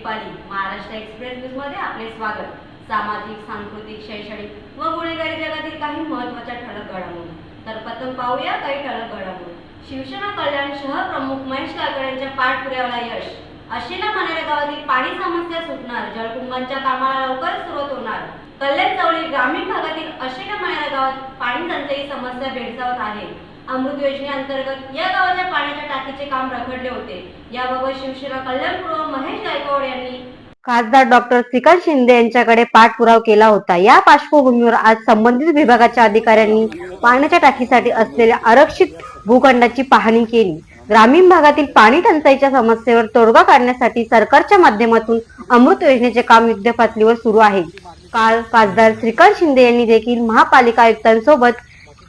Deepali Maharashtra express न्यूजमध्ये आपले स्वागत. सामाजिक सांस्कृतिक शैक्षणिक व गुन्हेगारी जगातील काही महत्त्वाच्या ठळक घडामोडी. तर प्रथम पाहूया काही ठळक घडामोडी. शिवसेना कल्याण शहर प्रमुख महेश काकडे पाठपुराव्याला यश. अशीला मानेरा गावातील पाणी समस्या सुटणार जलकुंभांच्या कामाला लवकर सुरुवात होणार. कल्याण चवळी ग्रामीण भागातील अशीला मानेरा गावात पाणी टंचाई समस्या भेडसावत आहे. अमृत योजनेअंतर्गत या गावाच्या पाण्याच्या टाकीचे काम रखडले होते. याबाबत शिवसेना कल्याणपूर्व महेश गायकवाड यांनी खासदार डॉक्टर श्रीकांत शिंदे यांच्याकडे पाठपुराव केला होता. या पार्श्वभूमीवर आज संबंधित विभागाच्या अधिकाऱ्यांनी पाण्याच्या टाकीसाठी असलेल्या आरक्षित भूखंडाची पाहणी केली. ग्रामीण भागातील पाणी टंचाईच्या समस्येवर तोडगा काढण्यासाठी सरकारच्या माध्यमातून अमृत योजनेचे काम युद्धपातळीवर सुरू आहे. काल खासदार श्रीकांत शिंदे यांनी देखील महापालिका आयुक्तांसोबत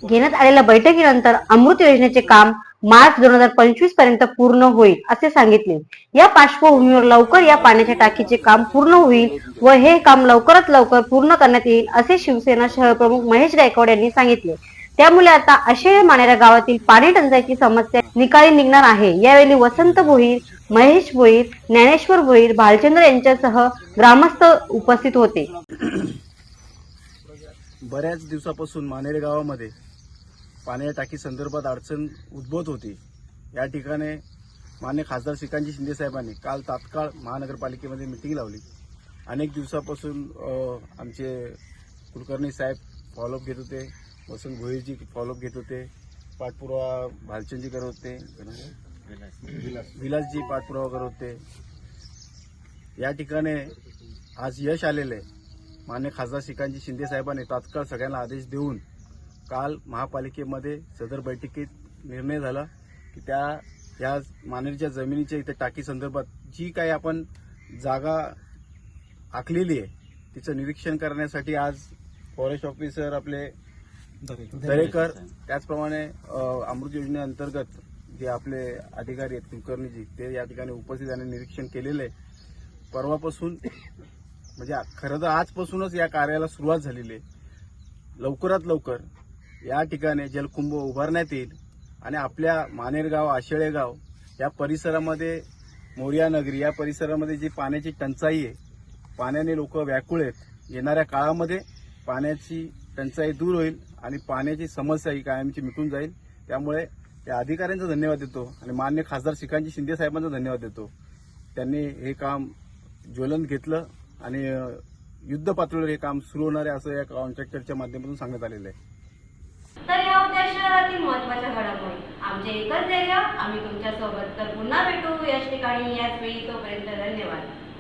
घेण्यात आलेल्या बैठकीनंतर अमृत योजनेचे काम मार्च दोन हजार पंचवीसपर्यंत पूर्ण होईल असे सांगितले. या पार्श्वभूमीवर लवकर या पाण्याच्या टाकीचे काम पूर्ण होईल व हे काम लवकरात लवकर पूर्ण करण्यात येईल असे शिवसेना शहर प्रमुख महेश गायकवाड यांनी सांगितले. त्यामुळे आता अशा मानेरा गावातील पाणी टंचाईची समस्या निकाली निघणार आहे. यावेळी वसंत भोईर महेश भोईर ज्ञानेश्वर भोईर भालचंद्र यांच्यासह ग्रामस्थ उपस्थित होते. बऱ्याच दिवसापासून मानेरे गावामध्ये पाण्याच्या टाकी संदर्भात अडचण उद्भवत होती. या ठिकाणी मान्य खासदार श्रीकांतजी शिंदे साहेबांनी काल तात्काळ महानगरपालिकेमध्ये मिटिंग लावली. अनेक दिवसापासून आमचे कुलकर्णी साहेब फॉलोअप घेत होते. वसंत भोईरजी फॉलोअप घेत होते. पाठपुरावा भालचंदजी करत होते. विलासजी पाठपुरावा करत होते. या ठिकाणी आज यश आलेलं आहे मान्य खासदार श्रीकांतजी शिंदे साहेबांनी तात्काळ सगळ्यांना आदेश देऊन काल महापालिकेमध्ये सदर बैठकीत निर्णय झाला की त्या या मानेरच्या जमिनीच्या इथे टाकी संदर्भात जी काही आपण जागा आखलेली आहे तिचं निरीक्षण करण्यासाठी आज फॉरेस्ट ऑफिसर आपले दरेकर. त्याचप्रमाणे अमृत योजनेअंतर्गत जे आपले अधिकारी आहेत कुलकर्णीजी ते या ठिकाणी उपस्थित आणि निरीक्षण केलेलं आहे. परवापासून म्हणजे खरं तर आजपासूनच या कार्याला सुरुवात झालेली आहे. लवकरात लवकर या ठिकाणी जलकुंभ उभारण्यात येईल आणि आपल्या मानेरगाव आशेळेगाव या परिसरामध्ये मोर्या नगरी या परिसरामध्ये जी पाण्याची टंचाई आहे पाण्याने लोक व्याकुळ आहेत. येणाऱ्या काळामध्ये पाण्याची टंचाई दूर होईल आणि पाण्याची समस्या ही कायमची मिटून जाईल. त्यामुळे त्या अधिकाऱ्यांचा धन्यवाद देतो आणि मान्य खासदार श्रीकांतजी शिंदे साहेबांचा धन्यवाद देतो. त्यांनी हे काम ज्वलन घेतलं आणि युद्ध पातळीवर हे काम सुरू होणार आहे असं या कॉन्ट्रॅक्टरच्या माध्यमातून सांगण्यात आलेलं आहे. शहरातील महत्त्वाच्या घडामोडी. आमचे एकच ध्येय आम्ही तुमच्यासोबत तर पुन्हा भेटू. याच ठिकाणी याच वेळी तोपर्यंत धन्यवाद.